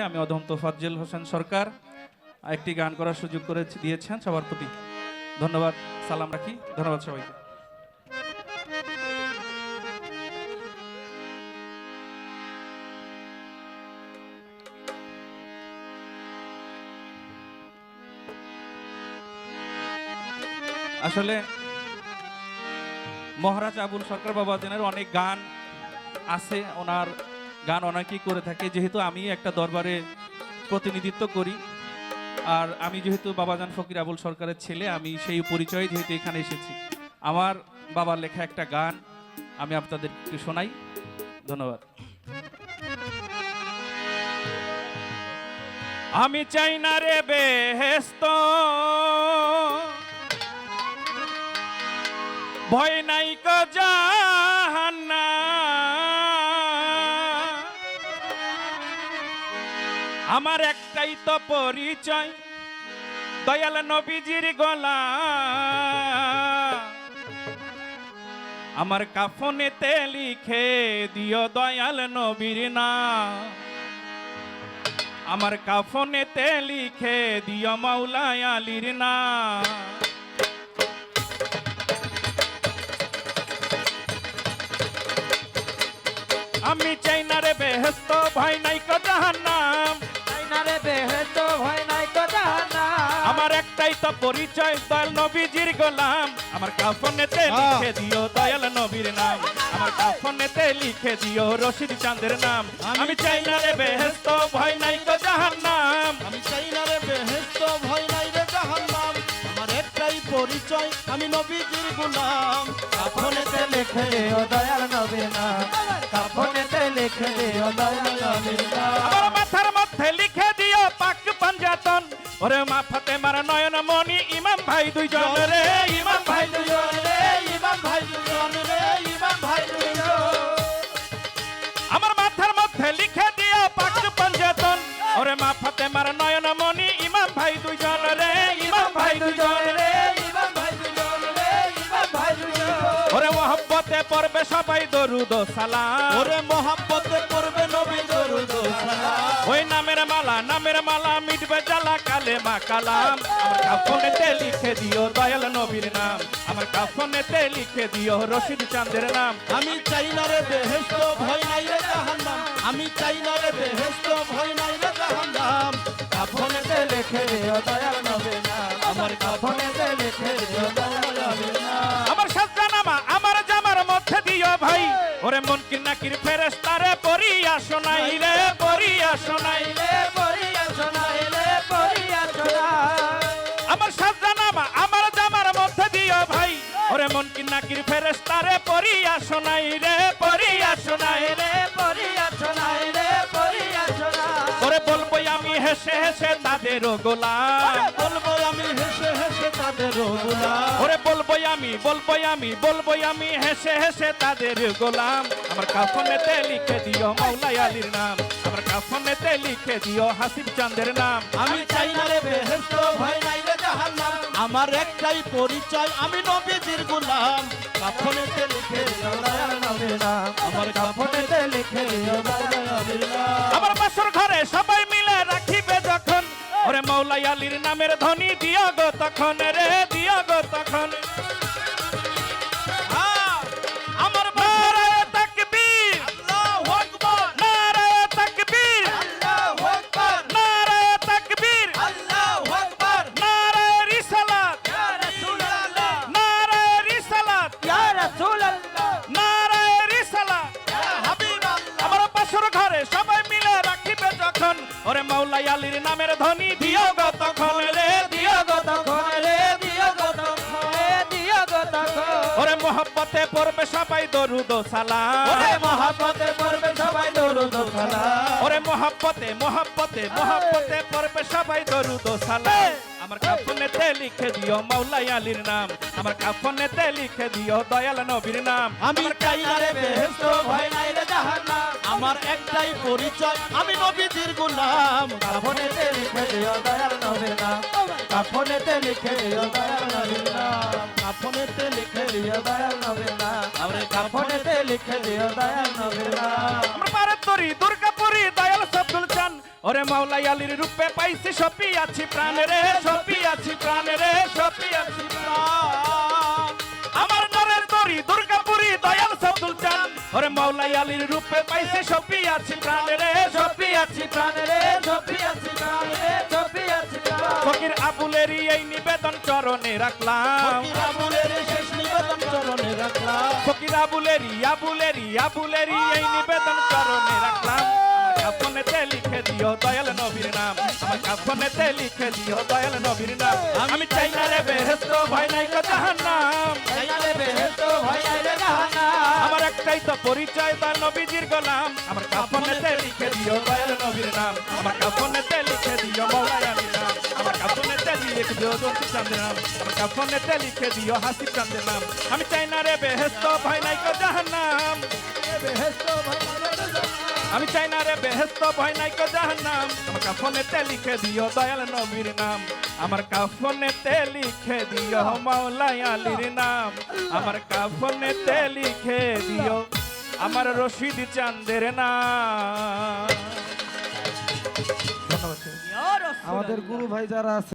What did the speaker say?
আমি অধম তোফাজ্জল হোসেন সরকার। একটি গান করার সুযোগ করে দিয়েছেন সবার প্রতি। ধন্যবাদ, সালাম রাখি, ধন্যবাদ সবাইকে। আসলে মহারাজ আবুল সরকার বাবাজনের অনেক গান আছে, ওনার গান অনেকেই করে থাকে, যেহেতু আমি একটা দরবারে প্রতিনিধিত্ব করি। আর আমি যেহেতু বাবাজান ফকির আবুল সরকারের ছেলে, আমি সেই পরিচয়ে যেহেতু এখানে এসেছি। আমার বাবার লেখা একটা গান আমি আপনাদের একটু শোনাই। ধন্যবাদ। আমি চাই না রে বেহেস্ত ভয় নাই কো আমার একটাই তো পরিচয়। দয়াল নবীজির গলা। আমার কাফনেতে লিখে দিও দয়াল নবীর না আমার কাফনেতে লিখে দিও মাওলা আলীর না আমি চাই না রে বেহেস্ত ভয় নাই কো তো পরিচয় দয়াল নবীজির গোলাম। আমার কাফনেতে লিখে দিও দয়াল নবীর নাম। আমার কাফনেতে লিখে দিও রশিদ চাঁদের নাম। আমি চাই না রে বেহেস্ত ভয় নাই তো জাহান্নাম। আমি চাই না রে বেহেস্ত ভয় নাই রে জাহান্নাম। আমার একটাই পরিচয় আমি নবীজির গোলাম। কাফনেতে লিখে দিও দয়াল নবীর নাম। কাফনেতে লিখে দিও দয়াল নবীর নাম। আমার মাথার মধ্যে লিখে দিও পাক পাঞ্জাতন। ওরে মা ফাতেমার নয়ন মনি ইমাম ভাই দুইজন রে, ইমাম ভাই দুইজন রে, ইমাম ভাই দুজন মোহব্বতে পড়বে সবাই দরুদ সালাম। ওরে মোহাব্বতে পড়বে নবী দরুদ সালাম। ওই নামের মালা নামের মালা মিটবে জ্বালা কালে মা কালাম। আমার কাফনেতে লিখে দিও দয়াল নবীর নাম। আমার কাফনেতে লিখে দিও রশিদ চাঁদের নাম। আমি চাই না রে বেহেস্ত ভয় নাই রে জাহান্নাম। আমি চাই না রে বেহেস্ত ভয় নাই রে জাহান্নাম। কাফনেতে লিখে দিও দয়াল নবীর নাম। আমার কাফনেতে কি নাকির ফেরেস্তারে পরিয়া শোনাই রে পরিয়া শোনাই রে এ পড়িয়া শোনাইলে, পড়িয়া শোনাই। আমার সাজদা নামা আমার জামার মধ্যে দিও ভাই ওরে মন কি নাকির ফেরেস্তারে পরিয়া শোনাই রে পরিয়া শোনাই রে এ পড়িয়া শোনাইলে, পড়িয়া শোনাই। ওরে বলব আমি হেসে হেসে তাদের গোলাম বলব আমি হেসে ওরে বলব আমি বলব আমি বলব আমি হেসে হেসে তাদের গোলাম। আমার কাফনেতে লিখে দিও মাওলাই আলীর নাম। আমার কাফনেতে লিখে দিও হাসিব চাঁদের নাম। আমি চাই না রে বেহেস্ত ভয় নাই রে জাহান্নাম। আমার একটাই পরিচয় আমি নবীজির গোলাম। কাফনেতে লিখে দিও। আমার কাফনেতে লিখে দিও। আমার বাসর ঘরে ওরে মাওলাই আলীর নামের ধ্বনি দিয়া গো তখন রে দিয়া গো তখন। আলীর নামের ধ্বনি দিও গত রে দিও গত রে দিও গত দিও ওরে মোহব্বতে পড়বে সবাই দরুদ সালাম। ওরে পড়বে সবাই দরুদ সালাম। ওরে মোহব্বতে মোহব্বতে মোহব্বতে পড়বে সবাই দরুদ সালাম। আমার কাফনেতে লিখে দিও মাওলাই আলীর নাম আমার কাফনেতে লিখে দিও দয়াল নবীর নাম আমি চাই না রে বেহেস্ত ভয় নাই রে জাহান্নাম আমার একটাই পরিচয় আমি নবীজির গোলাম কাফনেতে লিখে দিও দয়াল নবীর নাম। কাফনেতে লিখে দিও দয়াল নবীর নাম। কাফনেতে লিখে দিও দয়াল নবীর নাম। আমরা কাফনেতে লিখে দিও দয়াল নবীর নাম। আমরা পারে তরি দুর্গাপুরি দয়াল ওরে মাওলাই আলীর রূপে পাইছি সপি আছি প্রাণে রে সপি আছি প্রাণে রে সপি আছি প্রাণ। আমার নরের তরি দুর্গাপুরি দয়াল সাবদুল চান। ওরে মাওলাই আলীর রূপে পাইছি সপি আছি প্রাণে রে সপি আছি প্রাণে রে ছবি আছে প্রাণে ছবি আছে প্রাণ। ফকির আবুলেরই এই নিবেদন চরণে রাখলাম। রামুলের শেষ নিবেদন চরণে রাখলাম। ফকির আবুলেরই আবুলেরই আবুলেরই এই নিবেদন চরণে রাখলাম। কাফনেতে লিখে দিও দয়াল নবীর নাম। আমার কাফনেতে লিখে দিও দয়াল নবীর নাম। আমি চাই না রে বেহেস্ত ভয় নাই কো জাহান্নাম। জাইনালে বেহেশত ভয় নাই রে জাহান্নাম। আমার একটাই তো পরিচয় তার নবীজির গোলাম। আমার কাফনেতে লিখে দিও দয়াল নবীর নাম। আমার কাফনেতে লিখে দিও মৌলাই আলীর নাম। আমার কাফনেতে লিখে দিও দর্শি চাঁদের নাম। আমার কাফনেতে লিখে দিও হাসিব চাঁদের নাম। আমি চাই না রে বেহেস্ত ভয় নাই কো জাহান্নাম। বেহেশত ভয় রে আমি চাই না রে বেহেস্ত ভয় নাই কো জাহান্নাম। আমার কাফনেতে লিখে দিও দয়াল নবীর নাম। আমার কাফনেতে লিখে দিও মাওলাই আলীর নাম। আমার কাফনেতে লিখে দিও আমার রশিদ চাঁদের নাম। আমাদের গুরু ভাই যারা আছে